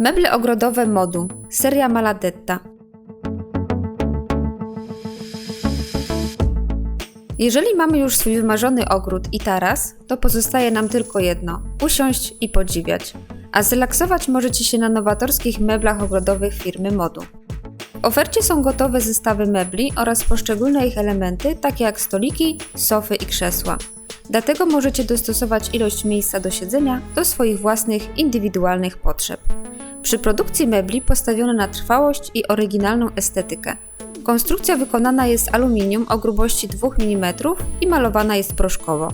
Meble ogrodowe modu. Seria Maladetta. Jeżeli mamy już swój wymarzony ogród i taras, to pozostaje nam tylko jedno usiąść i podziwiać. A zrelaksować możecie się na nowatorskich meblach ogrodowych firmy Modu. W ofercie są gotowe zestawy mebli oraz poszczególne ich elementy, takie jak stoliki, sofy i krzesła. Dlatego możecie dostosować ilość miejsca do siedzenia do swoich własnych indywidualnych potrzeb. Przy produkcji mebli postawiono na trwałość i oryginalną estetykę. Konstrukcja wykonana jest z aluminium o grubości 2 mm i malowana jest proszkowo.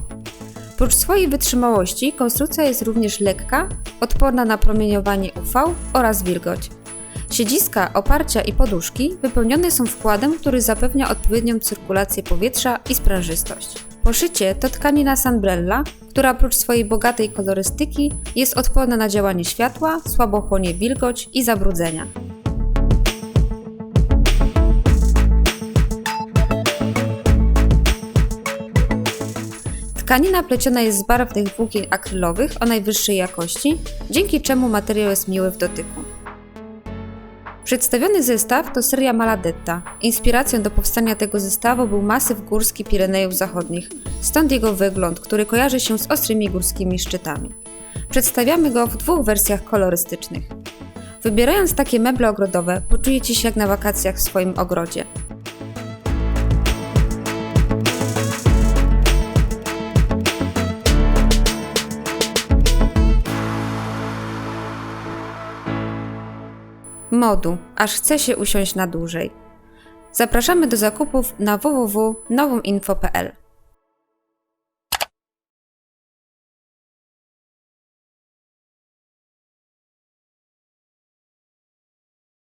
Prócz swojej wytrzymałości, konstrukcja jest również lekka, odporna na promieniowanie UV oraz wilgoć. Siedziska, oparcia i poduszki wypełnione są wkładem, który zapewnia odpowiednią cyrkulację powietrza i sprężystość. Poszycie to tkanina Sunbrella, która oprócz swojej bogatej kolorystyki jest odporna na działanie światła, słabo chłonie wilgoć i zabrudzenia. Tkanina pleciona jest z barwnych włókien akrylowych o najwyższej jakości, dzięki czemu materiał jest miły w dotyku. Przedstawiony zestaw to seria Maladetta. Inspiracją do powstania tego zestawu był masyw górski Pirenejów Zachodnich, stąd jego wygląd, który kojarzy się z ostrymi górskimi szczytami. Przedstawiamy go w dwóch wersjach kolorystycznych. Wybierając takie meble ogrodowe, poczujecie się jak na wakacjach w swoim ogrodzie. Modu, aż chce się usiąść na dłużej. Zapraszamy do zakupów na www.nowominfo.pl.